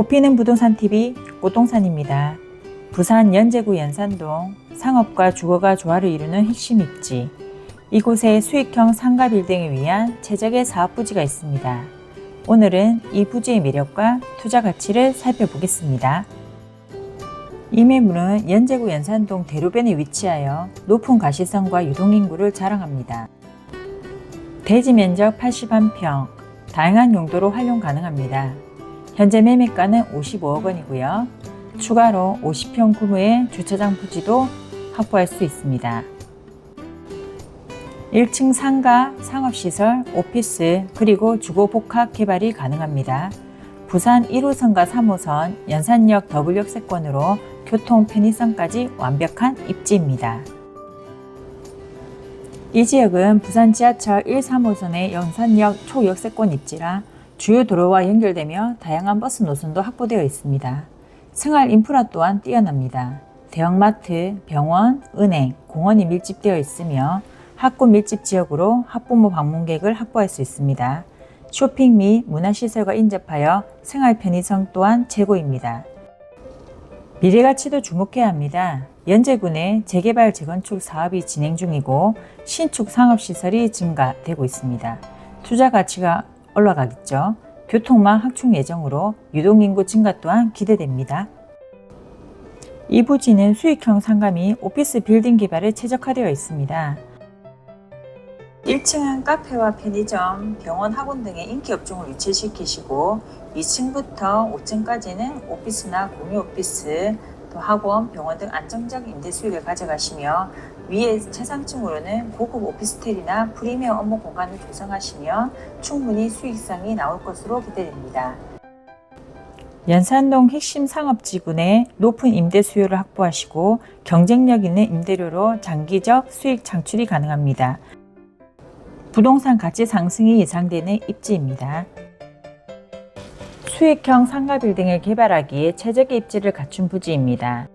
꽃피는 부동산 TV 꽃동산입니다. 부산 연제구 연산동 상업과 주거가 조화를 이루는 핵심 입지. 이곳에 수익형 상가 빌딩을 위한 최적의 사업 부지가 있습니다. 오늘은 이 부지의 매력과 투자 가치를 살펴보겠습니다. 이 매물은 연제구 연산동 대로변에 위치하여 높은 가시성과 유동인구를 자랑합니다. 대지 면적 81평, 다양한 용도로 활용 가능합니다. 현재 매매가는 55억 원이고요. 추가로 50평 규모의 주차장 부지도 확보할 수 있습니다. 1층 상가, 상업시설, 오피스, 그리고 주거 복합 개발이 가능합니다. 부산 1호선과 3호선, 연산역 더블 역 세권으로 교통 편의성까지 완벽한 입지입니다. 이 지역은 부산 지하철 1, 3호선의 연산역 초역세권 입지라 주요 도로와 연결되며 다양한 버스 노선도 확보되어 있습니다. 생활 인프라 또한 뛰어납니다. 대형마트, 병원, 은행, 공원이 밀집되어 있으며 학구 밀집 지역으로 학부모 방문객을 확보할 수 있습니다. 쇼핑 및 문화시설과 인접하여 생활 편의성 또한 최고입니다. 미래 가치도 주목해야 합니다. 연제군에 재개발 재건축 사업이 진행 중이고 신축 상업시설이 증가되고 있습니다. 투자 가치가 올라가겠죠. 교통망 확충 예정으로 유동인구 증가 또한 기대됩니다. 이 부지는 수익형 상가 및 오피스 빌딩 개발에 최적화되어 있습니다. 1층은 카페와 편의점, 병원, 학원 등의 인기 업종을 위치시키시고 2층부터 5층까지는 오피스나 공유 오피스, 또 학원, 병원 등 안정적 임대 수익을 가져가시며 위에 최상층으로는 고급 오피스텔이나 프리미엄 업무 공간을 조성하시면 충분히 수익성이 나올 것으로 기대됩니다. 연산동 핵심 상업지구 내 높은 임대 수요를 확보하시고 경쟁력 있는 임대료로 장기적 수익 창출이 가능합니다. 부동산 가치 상승이 예상되는 입지입니다. 수익형 상가 빌딩을 개발하기에 최적의 입지를 갖춘 부지입니다.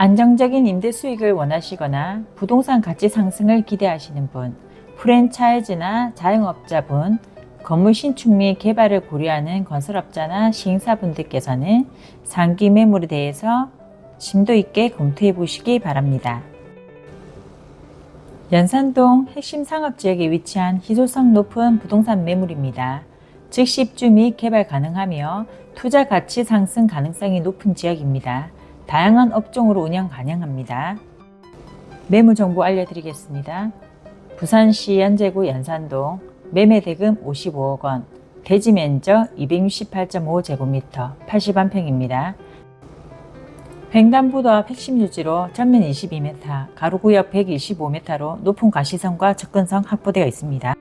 안정적인 임대 수익을 원하시거나 부동산 가치 상승을 기대하시는 분, 프랜차이즈나 자영업자분, 건물 신축 및 개발을 고려하는 건설업자나 시행사분들께서는 상기 매물에 대해서 심도 있게 검토해 보시기 바랍니다. 연산동 핵심 상업지역에 위치한 희소성 높은 부동산 매물입니다. 즉시 입주 및 개발 가능하며 투자 가치 상승 가능성이 높은 지역입니다. 다양한 업종으로 운영 가능합니다. 매물 정보 알려드리겠습니다. 부산시 연제구 연산동 매매 대금 55억 원, 대지 면적 268.5제곱미터, 81평입니다. 횡단보도 앞 핵심 유지로 전면 22m, 가로구역 125m로 높은 가시성과 접근성 확보되어 있습니다.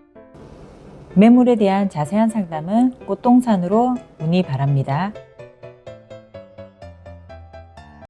매물에 대한 자세한 상담은 꽃동산으로 문의 바랍니다.